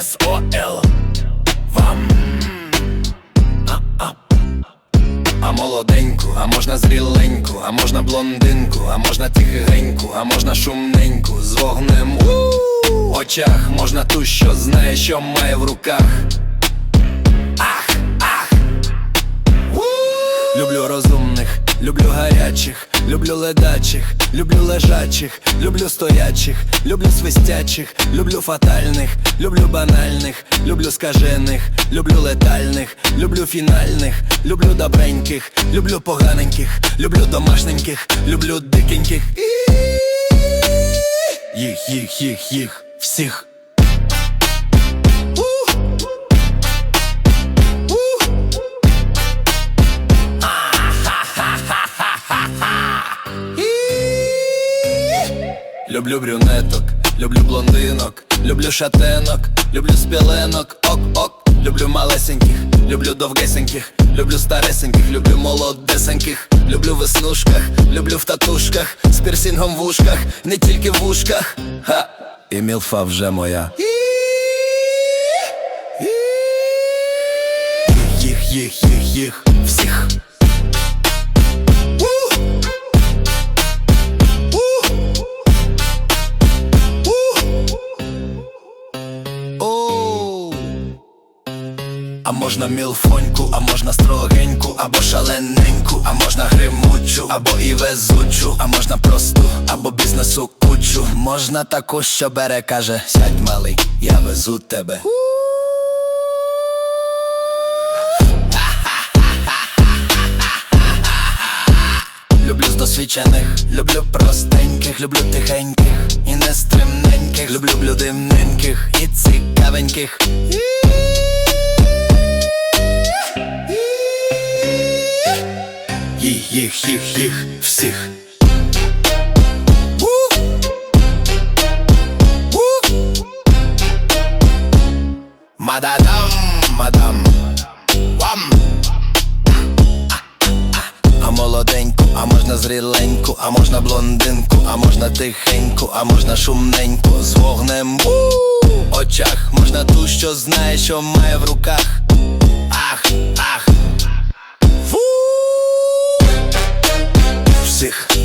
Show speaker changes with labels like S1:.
S1: СОЛ вам а, а. а молоденьку, а можна зріленьку, а можна блондинку, а можна тихеньку, а можна шумненьку з вогнем у очах, можна ту, що знає, що має в руках. Ах, ах, люблю розумних, люблю гаря гарячих, люблю ледачих, люблю лежачих, люблю стоячих, люблю свистячих, люблю фатальних, люблю банальних, люблю скажених, люблю летальних, люблю фінальних, люблю добреньких, люблю поганеньких, люблю домашненьких, люблю дикеньких. Їх, їх, їх, їх, всіх. Люблю брюнеток, люблю блондинок, люблю шатенок, люблю спіленок, ок-ок, люблю малесеньких, люблю довгесеньких, люблю старесеньких, люблю молодесеньких, люблю веснушках, люблю в татушках, з пірсінгом в ушках, не тільки в ушках. Ха! І мілфа вже моя. Їх, їх, їх, їх, всіх. А можна мілфоньку, а можна строгеньку, або шалененьку, а можна гримучу, або і везучу, а можна просту, або бізнесу кучу. Можна таку, що бере, каже, сядь малий, я везу тебе. Люблю з досвідчених, люблю простеньких, люблю тихеньких і нестримненьких, люблю блюдимненьких і цікавеньких. Їх, їх, їх, всіх. Мададам, мадам, вам. А молоденьку, а можна зріленьку, а можна блондинку, а можна тихеньку, а можна шумненьку з вогнем у очах, можна ту, що знає, що має в руках. всіх.